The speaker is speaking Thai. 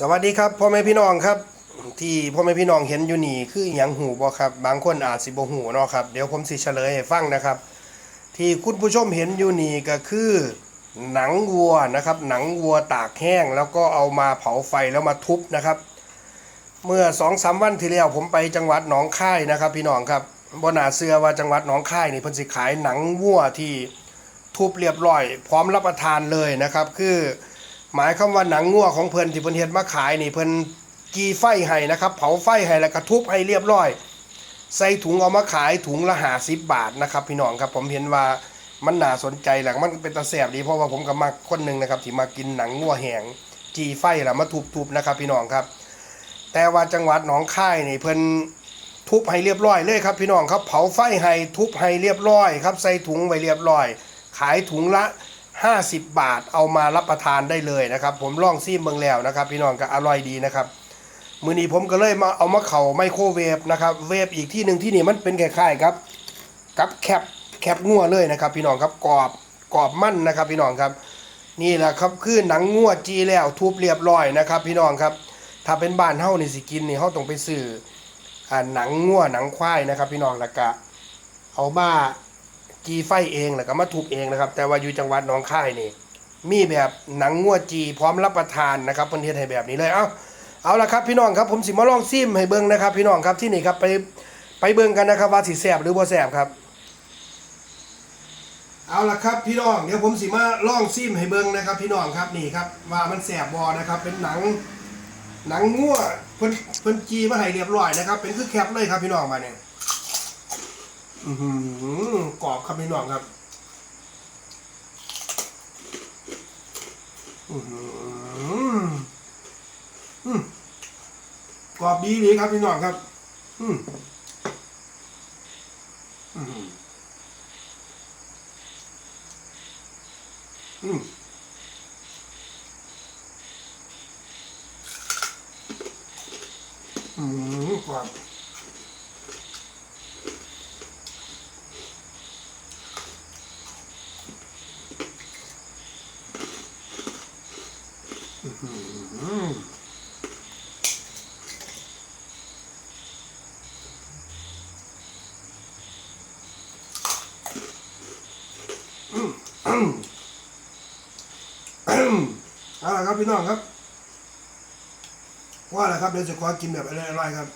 สวัสดีครับพ่อแม่พี่น้องครับ ที่พ่อแม่พี่น้องเห็นอยู่นี่คือหยังหูบ่ครับ บางคนอาจสิบ่หูเนาะครับเดี๋ยวผมสิเฉลยให้ฟังนะครับ ที่คุณผู้ชมเห็นอยู่นี่ก็คือหนังวัวนะครับ หนังวัวตากแห้ง แล้วก็เอามาเผาไฟแล้วมาทุบนะครับ เมื่อสองสามวันที่แล้วผมไปจังหวัดหนองคายนะครับ พี่น้องครับบนาเชื่อว่าจังหวัดหนองคายนี่เพิ่นสิขายหนังวัวที่ทุบเรียบร้อย พร้อมรับประทานเลยนะครับ คือ หมายคำว่าหนังงัวของเพิ่นที่เพิ่นเฮ็ดมาขายนี่เพิ่นกีไฟให้นะครับ เผาไฟให้แล้วก็ทุบให้เรียบร้อย ใส่ถุงเอามาขายถุงละหาสิบบาทนะครับ พี่น้องครับผมเห็นว่ามันน่าสนใจแหละมันเป็นตาแสบดีเพราะว่าผมก็มาคนหนึ่งนะครับที่มากินหนังงัวแหงจีไฟแล้วมาทุบๆนะครับ พี่น้องครับ แต่ว่าจังหวัดหนองคายนี่เพิ่นทุบให้เรียบร้อยเลยครับ พี่น้องครับเผาไฟให้ทุบให้เรียบร้อยครับ ใส่ถุงไว้เรียบร้อย ขายถุงละ 50 บาทเอามารับประทานได้เลยนะครับ ผมลองซีมเบิ่งแล้วนะครับ พี่น้องก็อร่อยดีนะครับมือนี้ผมก็เลยมาเอามาเข่าไมโครเวฟนะครับเวฟอีกที่หนึ่งที่นี่มันเป็นคล้ายๆครับกับแคปแคปงัวเลยนะครับ พี่น้องครับกรอบกรอบมั่นนะครับ พี่น้องครับ นี่แหละครับคือหนังงัวจีแล้วทุบเรียบร้อยนะครับ พี่น้องครับ ถ้าเป็นบ้านเฮานี่สิกินนี่เฮาต้องไปซื้ออหนังงัวหนังควายนะครับ พี่น้องแล้วก็เอามา จีไฟเองแล้วก็มาทุบเองนะครับ แต่ว่าอยู่จังหวัดหนองคายนี่ มีแบบหนังงัวจีพร้อมรับประทานนะครับเพิ่นเฮ็ดให้แบบนี้เลยเอ้าเอาละครับพี่น้องครับผมสิมาลองซิมให้เบิ่งนะครับ พี่น้องครับที่นี่ครับไปไปเบิ่งกันนะครับว่าสิแซ่บหรือบ่แซ่บครับ เอาละครับพี่น้องเดี๋ยวผมสิมาลองซิมให้เบิ่งนะครับ พี่น้องครับนี่ครับ ว่ามันแซ่บบ่นะครับ เป็นหนังหนังงัวเพิ่นเพิ่นจีมาให้เรียบร้อยนะครับ เป็นคือแคปเลยครับพี่น้องมาเนี่ย อือหือกรอบครับพี่น้องครับ อือหืออืมกรอบดีดีครับพี่น้องครับ อืมอืมอืมอืมกรอบ เอาละครับพี่น้องครับ ว่าแล้วครับเดี๋ยวจะขอกินแบบอร่อยๆครับ